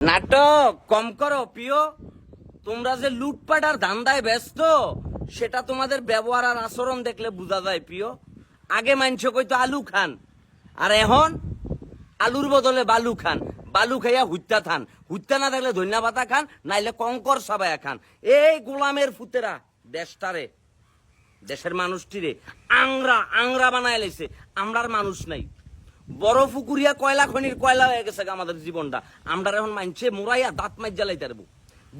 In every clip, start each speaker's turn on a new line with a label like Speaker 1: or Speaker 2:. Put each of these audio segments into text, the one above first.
Speaker 1: নাটক, কম করো, প্রিয়। তোমরা যে লুটপাট আর ধান্দায় ব্যস্ত, সেটা তোমাদের ব্যবহার আর আচরণ দেখলে বোঝা যায়, প্রিয়। আগে মানছ কইতো আলু খান, আর এখন আলুর বদলে বালু খান। বালু খাইয়া হুত্যা থান। হুত্যা না থাকলে ধন্যা পাতা খান, নাইলে কঙ্কর সাবায়া খান। এই গোলামের ফুতেরা দেশটারে দেশের মানুষটিরে আংরা আংরা বানায় লাইছে আমরার মানুষ নাই। বড় পুকুরিয়া কয়লা খনির কয়লা হয়ে গেছে আমাদের জীবনটা। আমরা এখন মানছে মোরাইয়া দাঁত মাইজ জ্বালাই তারবো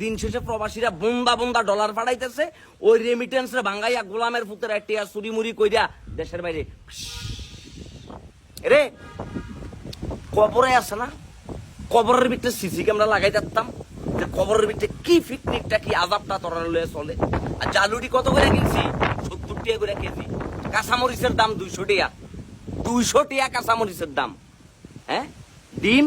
Speaker 1: দিন শেষে প্রবাসীরা বন্দা বন্দা ডলার পাঠাইতেছে ওই রেমিটেন্স রে ভাঙ্গাইয়া গোলামের ফুতের টিয়া চুরি মুড়ি কইরা দেশের বাইরে রে, কবরে আছে না? কবরের ভিতরে সিসি ক্যামেরা লাগাই দিতাম যে কবরের ভিতরে কি পিকনিকটা কি আজাবটা তোরা লয়ে চলে। আর জালুটি কত করে কিনছি? সত্তর টাকা করে কেজি। কাঁচামরিচের দাম দুইশো টাকা দুইশো টাকা কাঁচামরিচের দাম। হ্যাঁ? ডিম?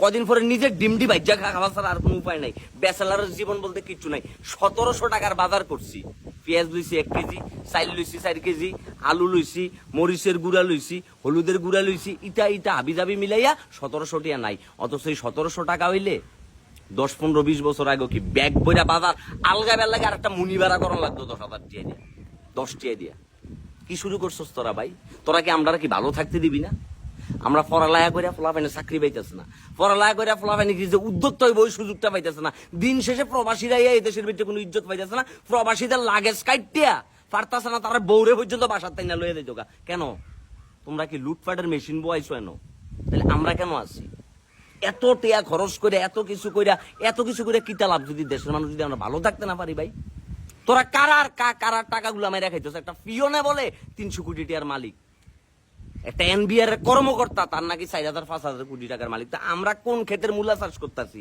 Speaker 1: কদিন পরে নিজের ডিম ডি বাইজা খাওয়া আর কোনো উপায় নাই। ব্যাচেলারের জীবন বলতে কিচ্ছু নাই। সতেরোশো টাকার বাজার করছি। পেঁয়াজ লইছি এক কেজি চাইল লইছি চার কেজি, আলু লইছি, মরিচের গুঁড়া লইছি, হলুদের গুঁড়া লইছি, ইটা ইটা হাবি জাবি মিলাইয়া সতেরোশো টাকা নাই। অথচ এই সতেরোশো টাকা হইলে দশ, পনেরো, বিশ বছর আগে কি ব্যাগ বইরা বাজার আলগা বেলাগে আর একটা মুনি ভাড়া করা লাগতো দশ হাজার টিয়া দিয়া। দশ টিয়া দিয়া। কি শুরু করছস তোরা ভাই? তোরা কি আমরা কি ভালো থাকতে দিবি না? আমরা পড়ালেখা করে ফলাফাইনে চাকরি পাইতেছে না। পড়ালেখা করে ফলাফাইনে যে উদ্যোক্তা হইব ওই সুযোগটা পাইতেছে না। দিন শেষে প্রবাসীরা এই দেশের ভিতরে কোনো ইজ্জত পাইতেছে না। প্রবাসীদের লাগেজ কাইটিয়া পারতাছে না তারা বৌরে পর্যন্ত বাসার তাই না লয়ে দিত কেন? তোমরা কি লুটপাটের মেশিন বয়াইছো এনো? তাহলে আমরা কেন আছি? এত টেয়া খরচ করে এত কিছু করে এত কিছু করে কিতা লাভ যদি দেশের মানুষ যদি আমরা ভালো থাকতে না পারি ভাই? তোরা কারার কা কারার টাকাগুলো আমি রেখাইতেছ একটা পিওনে বলে তিনশো কোটি টাকার মালিক। একটা এনবিআর কর্মকর্তা, তার নাকি চার হাজার, পাঁচ হাজার কোটি টাকার মালিক। তা আমরা কোন ক্ষেতের মূল্য চাষ করতেছি?